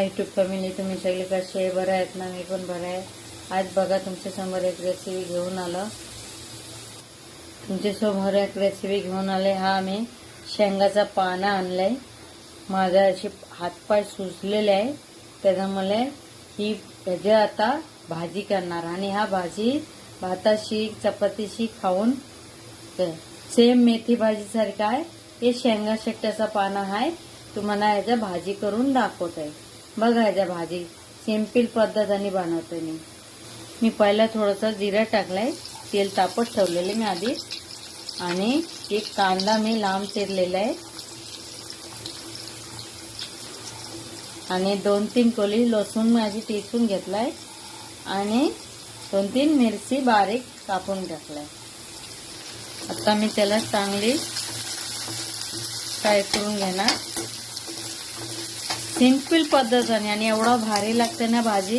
YouTube family तुम्ही सगळे कसे आहे बरं आहेत ना मी पण बरं आहे आज बघा तुमच्यासमोर एक रेसिपी घेऊन आलं. तुमच्यासमोर एक रेसिपी घेऊन आले. हा आम्ही शेंगाचा पाना आणलाय. माझा असे हातपाय सुजलेले आहे. त्याच्यामुळे ही त्याची आता भाजी करणार. आणि हा भाजी भाताशी चपातीशी खाऊन सेम मेथी भाजीसारखा आहे. हे शेंगा शेकट्याचा पाना आहे. तुम्हाला याच्या भाजी करून दाखवत आहे बघायच्या भाजी. सिंपल पद्धतीने बनवते मी. मी पहिला थोडंसं जिरं टाकलंय. तेल तापत ठेवलेले मी आधी. आणि एक कांदा मी लांब चिरलेला आहे. आणि दोन तीन कोली लसूण माझी टेचून घेतलाय. आणि दोन तीन मिरची बारीक कापून टाकलाय. आता मी त्याला चांगली फ्राय करून घेणार. सिंपल पद्धतीने आणि एवढा भारी लागते ना भाजी.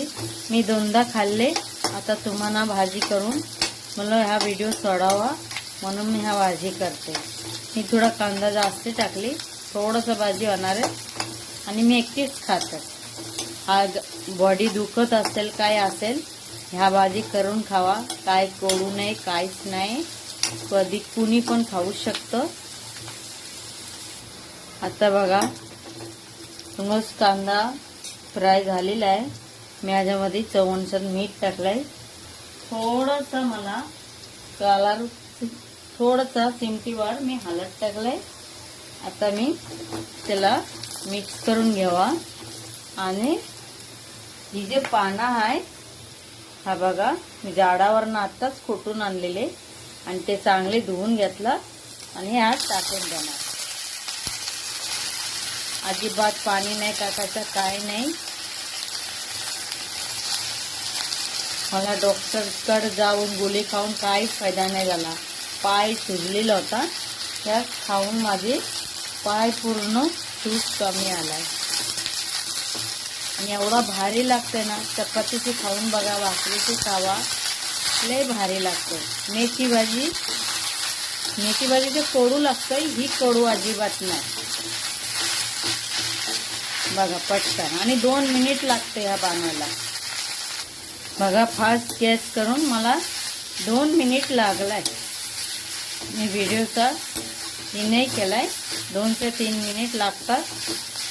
मी दोनदा खाल्ले. आता तुम्हाला भाजी करून मला हा व्हिडिओ सोडावा. म्हणून मी हा भाजी करते. मी थोडा कांदा जास्त टाकली. थोडंसं भाजी होणार आहे. आणि मी एकटीच खात. आज बॉडी दुखत असेल काय असेल ह्या भाजी करून खावा. काय कोडू नये काहीच नाही. कधी कुणी पण खाऊ शकतं. आता बघा. तुमच कांदा फ्राय झालेला आहे. मी याच्यामध्ये चवणसर मीठ टाकलं आहे थोडंसं मला कलर थोडंसं चिमटीवर मी हालत टाकलं आहे आता मी त्याला मिक्स करून घ्यावा. आणि ही जे पानं आहे हा बघा मी झाडावरनं आत्ताच खोटून आणलेले. आणि ते चांगले धुवून घेतलं. आणि ह्यात टाकून देणार. अजिबात पाणी नाही टाकायचं काय नाही. मला डॉक्टरकडे जाऊन गोळी खाऊन काहीच फायदा नाही झाला. पाय सुजलेला होता. त्या खाऊन माझे पाय पूर्ण सूज कमी आलाय. आणि एवढा भारी लागतंय ना चपातीची खाऊन बघा भाकरीची खावा. लय भारी लागते मेथी भाजी मेथी भाजी जे कडू लागतं ही कडू अजिबात नाही. बघा पटकन. आणि दोन मिनिट लागते ह्या बनवायला बघा फास्ट गॅस करून मला दोन मिनिट लागलाय. मी व्हिडिओचा हे नाही केलाय. दोन ते तीन मिनिट लागतात.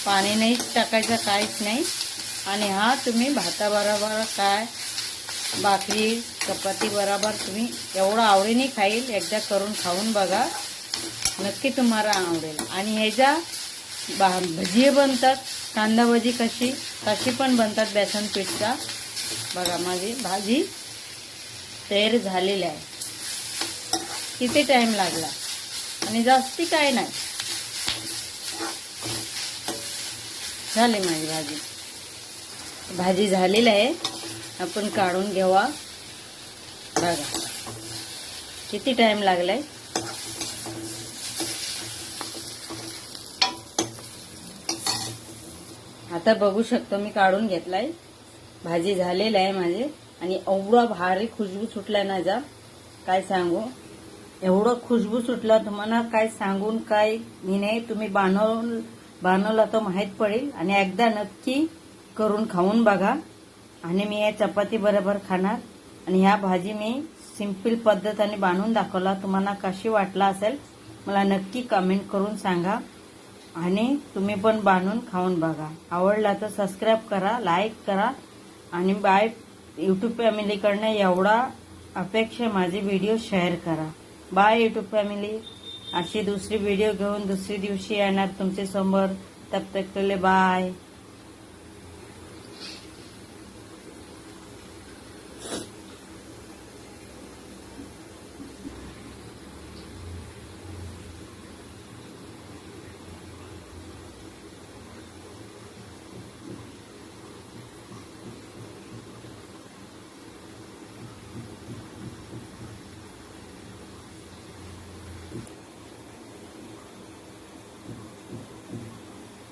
पाणी नाही टाकायचं काहीच नाही. आणि हा तुम्ही भाताबरोबर काय भाकरी चपाती बरोबर तुम्ही एवढं आवडीने खाईल एकदा करून खाऊन बघा. नक्की तुम्हाला आवडेल. आणि ह्याच्या भा भजी बनतात कांदा भजी कशी कशी पण बनतात बेसन पीठचा बघा माझी भाजी तयार झालेली आहे. किती टाइम लागला? आणि जास्ती काय नाही. झाली माझी भाजी. भाजी झालेली आहे. आपण काढून घेवा. बघा. किती टाइम लागलाय? आता बघू शकतो मी काढून घेतलाय. भाजी झालेली आहे माझी. आणि एवढा भारी खुशबू सुटलाय ना जा. काय सांगू? एवढं खुशबू सुटला तुम्हाला काय सांगून काय? मी नाही तुम्ही बांधवून बनवला तर माहीत पडेल. आणि एकदा नक्की करून खाऊन बघा. आणि मी या चपाती बरोबर खाणार. आणि ह्या भाजी मी सिंपल पद्धतीने बांधून दाखवला. तुम्हाला कशी वाटला असेल मला नक्की कमेंट करून सांगा. आणि तुम्ही पण बांधून खाऊन बघा. आवडला तर सबस्क्राईब करा लाईक करा. आणि बाय यूट्यूब फॅमिलीकडनं एवढा अपेक्षा माझे व्हिडिओ शेअर करा. बाय यूट्यूब फॅमिली अशी दुसरी व्हिडिओ घेऊन दुसरी दिवशी येणार तुमच्यासमोर तब तक बाय